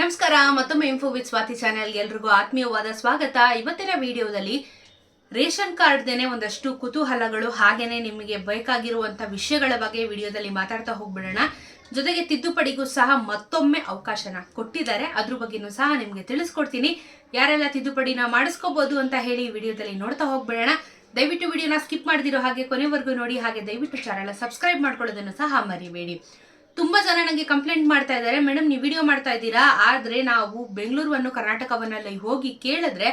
ನಮಸ್ಕಾರ, ಮತ್ತೊಮ್ಮೆ info with Swati channel ಎಲ್ರಿಗೂ ಆತ್ಮೀಯವಾದ ಸ್ವಾಗತ. ಇವತ್ತಿನ ವಿಡಿಯೋದಲ್ಲಿ ರೇಷನ್ ಕಾರ್ಡ್ದೇನೆ ಒಂದಷ್ಟು ಕುತೂಹಲಗಳು, ಹಾಗೇನೆ ನಿಮಗೆ ಬೇಕಾಗಿರುವಂತ ವಿಷಯಗಳ ಬಗ್ಗೆ ವಿಡಿಯೋದಲ್ಲಿ ಮಾತಾಡ್ತಾ ಹೋಗ್ಬಿಡೋಣ. ಜೊತೆಗೆ ತಿದ್ದುಪಡಿಗೂ ಸಹ ಮತ್ತೊಮ್ಮೆ ಅವಕಾಶನ ಕೊಟ್ಟಿದ್ದಾರೆ. ಅದ್ರ ಬಗ್ಗೆನೂ ಸಹ ನಿಮಗೆ ತಿಳಿಸ್ಕೊಡ್ತೀನಿ. ಯಾರೆಲ್ಲ ತಿದ್ದುಪಡಿನ ಮಾಡಿಸ್ಕೋಬಹುದು ಅಂತ ಹೇಳಿ ವಿಡಿಯೋದಲ್ಲಿ ನೋಡ್ತಾ ಹೋಗ್ಬಿಡೋಣ. ದಯವಿಟ್ಟು ವಿಡಿಯೋನ ಸ್ಕಿಪ್ ಮಾಡಿದಿರೋ ಹಾಗೆ ಕೊನೆವರೆಗೂ ನೋಡಿ, ಹಾಗೆ ದಯವಿಟ್ಟು ಚಾನಲ್ ಸಬ್ಸ್ಕ್ರೈಬ್ ಮಾಡ್ಕೊಳ್ಳೋದನ್ನು ಸಹ ಮರಿಬೇಡಿ. ತುಂಬಾ ಜನ ನನಗೆ ಕಂಪ್ಲೇಂಟ್ ಮಾಡ್ತಾ ಇದ್ದಾರೆ. ಮೇಡಮ್, ನೀವು ವಿಡಿಯೋ ಮಾಡ್ತಾ ಇದ್ದೀರಾ? ಆದ್ರೆ ನಾವು ಬೆಂಗಳೂರನ್ನು, ಕರ್ನಾಟಕವನ್ನೆಲ್ಲ ಹೋಗಿ ಕೇಳಿದ್ರೆ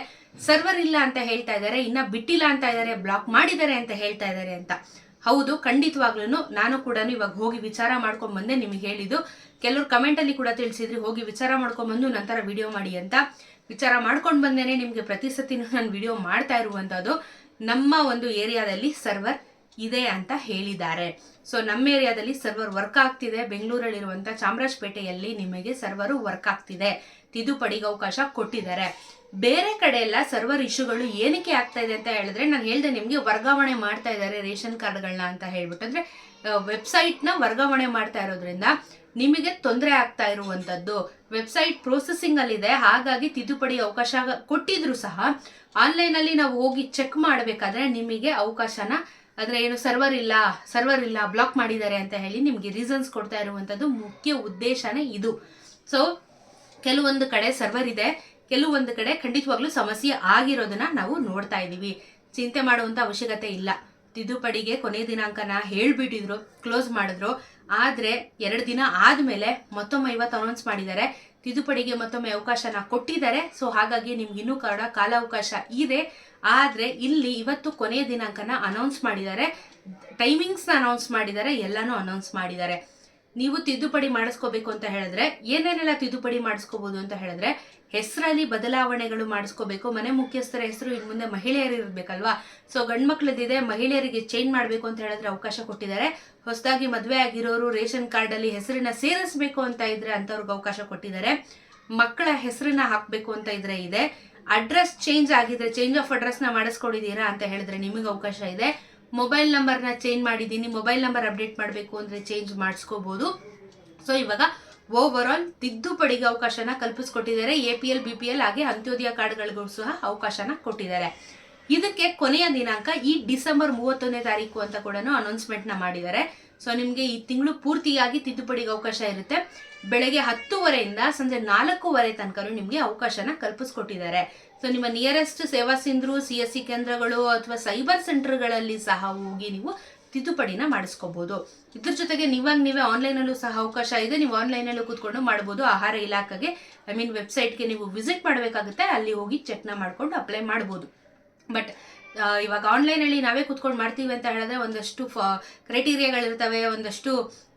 ಸರ್ವರ್ ಇಲ್ಲ ಅಂತ ಹೇಳ್ತಾ ಇದ್ದಾರೆ. ಇನ್ನ ಬಿಟ್ಟಿಲ್ಲ ಅಂತ ಇದ್ದಾರೆ. ಬ್ಲಾಕ್ ಮಾಡಿದ್ದಾರೆ ಅಂತ ಹೇಳ್ತಾ ಇದ್ದಾರೆ ಅಂತ. ಹೌದು ಖಂಡಿತವಾಗ್ಲೂ ನಾನು ಕೂಡ ಇವಾಗ ಹೋಗಿ ವಿಚಾರ ಮಾಡ್ಕೊಂಡ್ ಬಂದೆ ನಿಮಗೆ ಹೇಳಿದ್ದು. ಕೆಲವರು ಕಮೆಂಟ್ ಅಲ್ಲಿ ಕೂಡ ತಿಳಿಸಿದ್ರಿ, ಹೋಗಿ ವಿಚಾರ ಮಾಡ್ಕೊಂಡ್ ಬಂದು ನಂತರ ವಿಡಿಯೋ ಮಾಡಿ ಅಂತ. ವಿಚಾರ ಮಾಡ್ಕೊಂಡು ಬಂದೇನೆ ನಿಮ್ಗೆ ಪ್ರತಿ ಸತಿನೂ ನಾನು ವಿಡಿಯೋ ಮಾಡ್ತಾ ಇರುವಂತದ್ದು ನಮ್ಮ ಒಂದು ಏರಿಯಾದಲ್ಲಿ ಸರ್ವರ್ ಇದೆ ಅಂತ ಹೇಳಿದ್ದಾರೆ. ಸೊ ನಮ್ಮ ಏರಿಯಾದಲ್ಲಿ ಸರ್ವರ್ ವರ್ಕ್ ಆಗ್ತಿದೆ. ಬೆಂಗಳೂರಲ್ಲಿರುವಂಥ ಚಾಮರಾಜಪೇಟೆಯಲ್ಲಿ ನಿಮಗೆ ಸರ್ವರು ವರ್ಕ್ ಆಗ್ತಿದೆ. ತಿದ್ದುಪಡಿಗೆ ಅವಕಾಶ ಕೊಟ್ಟಿದ್ದಾರೆ. ಬೇರೆ ಕಡೆ ಎಲ್ಲ ಸರ್ವರ್ ಇಶ್ಯೂಗಳು ಏನಕ್ಕೆ ಆಗ್ತಾ ಇದೆ ಅಂತ ಹೇಳಿದ್ರೆ, ನಾನು ಹೇಳ್ದೆ ನಿಮಗೆ ವರ್ಗಾವಣೆ ಮಾಡ್ತಾ ಇದ್ದಾರೆ ರೇಷನ್ ಕಾರ್ಡ್ಗಳನ್ನ ಅಂತ ಹೇಳ್ಬಿಟ್ಟು. ಅಂದರೆ ವೆಬ್ಸೈಟ್ನ ವರ್ಗಾವಣೆ ಮಾಡ್ತಾ ಇರೋದ್ರಿಂದ ನಿಮಗೆ ತೊಂದರೆ ಆಗ್ತಾ ಇರುವಂಥದ್ದು ವೆಬ್ಸೈಟ್ ಪ್ರೊಸೆಸಿಂಗ್ ಅಲ್ಲಿ ಇದೆ. ಹಾಗಾಗಿ ತಿದ್ದುಪಡಿ ಅವಕಾಶ ಕೊಟ್ಟಿದ್ರು ಸಹ ಆನ್ಲೈನ್ ಅಲ್ಲಿ ನಾವು ಹೋಗಿ ಚೆಕ್ ಮಾಡಬೇಕಾದ್ರೆ ನಿಮಗೆ ಅವಕಾಶನ ಅಂದ್ರೆ ಏನು ಸರ್ವರ್ ಇಲ್ಲ ಸರ್ವರ್ ಇಲ್ಲ ಬ್ಲಾಕ್ ಮಾಡಿದ್ದಾರೆ ಅಂತ ಹೇಳಿ ನಿಮಗೆ ರೀಸನ್ಸ್ ಕೊಡ್ತಾ ಇರುವಂಥದ್ದು ಮುಖ್ಯ ಉದ್ದೇಶನೇ ಇದು. ಸೊ ಕೆಲವೊಂದು ಕಡೆ ಸರ್ವರ್ ಇದೆ, ಕೆಲವೊಂದು ಕಡೆ ಖಂಡಿತವಾಗ್ಲೂ ಸಮಸ್ಯೆ ಆಗಿರೋದನ್ನ ನಾವು ನೋಡ್ತಾ ಇದ್ದೀವಿ. ಚಿಂತೆ ಮಾಡುವಂತ ಅವಶ್ಯಕತೆ ಇಲ್ಲ. ತಿದ್ದುಪಡಿಗೆ ಕೊನೆ ದಿನಾಂಕನ ಹೇಳ್ಬಿಟ್ಟಿದ್ರು ಕ್ಲೋಸ್ ಮಾಡಿದ್ರು. ಆದರೆ ಎರಡು ದಿನ ಆದ್ಮೇಲೆ ಮತ್ತೊಮ್ಮೆ ಇವತ್ತು ಅನೌನ್ಸ್ ಮಾಡಿದ್ದಾರೆ. ತಿದ್ದುಪಡಿಗೆ ಮತ್ತೊಮ್ಮೆ ಅವಕಾಶನ ಕೊಟ್ಟಿದ್ದಾರೆ. ಸೊ ಹಾಗಾಗಿ ನಿಮ್ಗೆ ಇನ್ನೂ ಕೂಡ ಕಾಲಾವಕಾಶ ಇದೆ. ಆದ್ರೆ ಇಲ್ಲಿ ಇವತ್ತು ಕೊನೆಯ ದಿನಾಂಕನ ಅನೌನ್ಸ್ ಮಾಡಿದ್ದಾರೆ. ಟೈಮಿಂಗ್ಸ್ನ ಅನೌನ್ಸ್ ಮಾಡಿದ್ದಾರೆ. ಎಲ್ಲನೂ ಅನೌನ್ಸ್ ಮಾಡಿದ್ದಾರೆ. ನೀವು ತಿದ್ದುಪಡಿ ಮಾಡಿಸ್ಕೋಬೇಕು ಅಂತ ಹೇಳಿದ್ರೆ, ಏನೇನೆಲ್ಲ ತಿದ್ದುಪಡಿ ಮಾಡಿಸ್ಕೋಬಹುದು ಅಂತ ಹೇಳಿದ್ರೆ, ಹೆಸರಲ್ಲಿ ಬದಲಾವಣೆಗಳು ಮಾಡಿಸ್ಕೋಬೇಕು. ಮನೆ ಮುಖ್ಯಸ್ಥರ ಹೆಸರು ಇನ್ ಮುಂದೆ ಮಹಿಳೆಯರು ಇರಬೇಕಲ್ವಾ? ಸೊ ಗಂಡ್ಮಕ್ಳದಿದೆ ಮಹಿಳೆಯರಿಗೆ ಚೇಂಜ್ ಮಾಡಬೇಕು ಅಂತ ಹೇಳಿದ್ರೆ ಅವಕಾಶ ಕೊಟ್ಟಿದ್ದಾರೆ. ಹೊಸದಾಗಿ ಮದುವೆ ಆಗಿರೋರು ರೇಷನ್ ಕಾರ್ಡ್ ಅಲ್ಲಿ ಹೆಸರನ್ನ ಸೇರಿಸಬೇಕು ಅಂತ ಇದ್ರೆ ಅಂತವ್ರಿಗೆ ಅವಕಾಶ ಕೊಟ್ಟಿದ್ದಾರೆ. ಮಕ್ಕಳ ಹೆಸರನ್ನ ಹಾಕಬೇಕು ಅಂತ ಇದ್ರೆ ಇದೆ. ಅಡ್ರೆಸ್ ಚೇಂಜ್ ಆಗಿದ್ರೆ, ಚೇಂಜ್ ಆಫ್ ಅಡ್ರೆಸ್ನ ಮಾಡಿಸ್ಕೊಂಡಿದ್ದೀರಾ ಅಂತ ಹೇಳಿದ್ರೆ ನಿಮಗೆ ಅವಕಾಶ ಇದೆ. ಮೊಬೈಲ್ ನಂಬರ್ನ ಚೇಂಜ್ ಮಾಡಿದ್ದೀನಿ. ಮೊಬೈಲ್ ನಂಬರ್ ಅಪ್ಡೇಟ್ ಮಾಡಬೇಕು ಅಂದರೆ ಚೇಂಜ್ ಮಾಡಿಸ್ಕೋಬೋದು. ಸೊ ಇವಾಗ ಓವರ್ ಆಲ್ ತಿದ್ದುಪಡಿಗೆ ಅವಕಾಶನ ಕಲ್ಪಿಸ್ಕೊಟ್ಟಿದ್ದಾರೆ. A P L B P L ಹಾಗೆ ಅಂತ್ಯೋದಯ ಕಾರ್ಡ್ಗಳಿಗೂ ಸಹ ಅವಕಾಶನ ಕೊಟ್ಟಿದ್ದಾರೆ. ಇದಕ್ಕೆ ಕೊನೆಯ ದಿನಾಂಕ ಈ ಡಿಸೆಂಬರ್ ಮೂವತ್ತೊಂದನೇ ತಾರೀಕು ಅಂತ ಕೂಡ ಅನೌನ್ಸ್ಮೆಂಟ್ನ ಮಾಡಿದ್ದಾರೆ. ಸೊ ನಿಮಗೆ ಈ ತಿಂಗಳು ಪೂರ್ತಿಯಾಗಿ ತಿದ್ದುಪಡಿಗೆ ಅವಕಾಶ ಇರುತ್ತೆ. ಬೆಳಗ್ಗೆ ಹತ್ತುವರೆಯಿಂದ ಸಂಜೆ ನಾಲ್ಕೂವರೆ ತನಕ ನಿಮಗೆ ಅವಕಾಶನ ಕಲ್ಪಿಸ್ಕೊಟ್ಟಿದ್ದಾರೆ. ಸೊ ನಿಮ್ಮ ನಿಯರೆಸ್ಟ್ ಸೇವಾ ಸಿಂಧು ಸಿ ಎಸ್ ಸಿ ಕೇಂದ್ರಗಳು ಅಥವಾ ಸೈಬರ್ ಸೆಂಟರ್ಗಳಲ್ಲಿ ಸಹ ಹೋಗಿ ನೀವು ತಿದ್ದುಪಡಿನ ಮಾಡಿಸ್ಕೋಬಹುದು ಇದ್ರ ಜೊತೆಗೆ ನೀವಾಗ ನೀವೇ ಆನ್ಲೈನಲ್ಲೂ ಸಹ ಅವಕಾಶ ಇದೆ. ನೀವು ಆನ್ಲೈನಲ್ಲೂ ಕೂತ್ಕೊಂಡು ಮಾಡಬಹುದು ಆಹಾರ ಇಲಾಖೆಗೆ ಐ ಮೀನ್ ವೆಬ್ಸೈಟ್ಗೆ ನೀವು ವಿಸಿಟ್ ಮಾಡಬೇಕಾಗುತ್ತೆ. ಅಲ್ಲಿ ಹೋಗಿ ಚೆಕ್ನ ಮಾಡ್ಕೊಂಡು ಅಪ್ಲೈ ಮಾಡಬಹುದು ಬಟ್ ಇವಾಗ ಆನ್ಲೈನ್ ಅಲ್ಲಿ ನಾವೇ ಕುತ್ಕೊಂಡು ಮಾಡ್ತೀವಿ ಅಂತ ಹೇಳಿದ್ರೆ ಒಂದಷ್ಟು ಕ್ರೈಟೀರಿಯಾಗಳಿರ್ತವೆ ಒಂದಷ್ಟು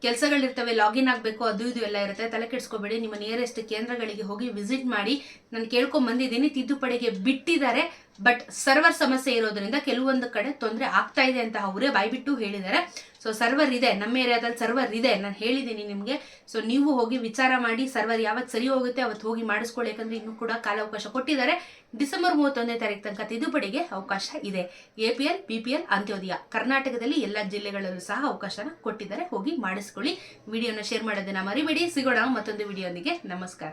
ಕೆಲಸಗಳಿರ್ತವೆ ಲಾಗಿನ್ ಆಗಬೇಕು, ಅದು ಇದು ಎಲ್ಲ ಇರುತ್ತೆ. ತಲೆ ಕೆಡಿಸ್ಕೋಬೇಡಿ, ನಿಮ್ಮ ನಿಯರೆಸ್ಟ್ ಕೇಂದ್ರಗಳಿಗೆ ಹೋಗಿ ವಿಸಿಟ್ ಮಾಡಿ. ನಾನು ಕೇಳ್ಕೊಂಡ್ ಬಂದಿದ್ದೀನಿ, ತಿದ್ದುಪಡಿಗೆ ಬಿಟ್ಟಿದ್ದಾರೆ. ಬಟ್ ಸರ್ವರ್ ಸಮಸ್ಯೆ ಇರೋದ್ರಿಂದ ಕೆಲವೊಂದು ಕಡೆ ತೊಂದರೆ ಆಗ್ತಾ ಇದೆ ಅಂತ ಅವರೇ ಬಾಯ್ಬಿಟ್ಟು ಹೇಳಿದ್ದಾರೆ. ಸೊ ಸರ್ವರ್ ಇದೆ, ನಮ್ಮ ಏರಿಯಾದಲ್ಲಿ ಸರ್ವರ್ ಇದೆ, ನಾನು ಹೇಳಿದ್ದೀನಿ ನಿಮಗೆ. ಸೊ ನೀವು ಹೋಗಿ ವಿಚಾರ ಮಾಡಿ ಸರ್ವರ್ ಯಾವತ್ತು ಸರಿ ಹೋಗುತ್ತೆ ಅವತ್ತು ಹೋಗಿ ಮಾಡಿಸ್ಕೊಳ್ಳಿ, ಯಾಕಂದ್ರೆ ಇನ್ನೂ ಕೂಡ ಕಾಲಾವಕಾಶ ಕೊಟ್ಟಿದ್ದಾರೆ. ಡಿಸೆಂಬರ್ ಮೂವತ್ತೊಂದನೇ ತಾರೀಕು ತನಕ ತಿದ್ದುಪಡಿಗೆ ಅವಕಾಶ ಇದೆ. A P L B P L Antyodaya. ಕರ್ನಾಟಕದಲ್ಲಿ ಎಲ್ಲ ಜಿಲ್ಲೆಗಳಲ್ಲೂ ಸಹ ಅವಕಾಶನ ಕೊಟ್ಟಿದ್ದಾರೆ. ಹೋಗಿ ಮಾಡಿಸ್ಕೊಳ್ಳಿ. ವಿಡಿಯೋನ ಶೇರ್ ಮಾಡೋದನ್ನ ಮರಿಬೇಡಿ. ಸಿಗೋಣ ಮತ್ತೊಂದು ವಿಡಿಯೋನಿಗೆ. ನಮಸ್ಕಾರ.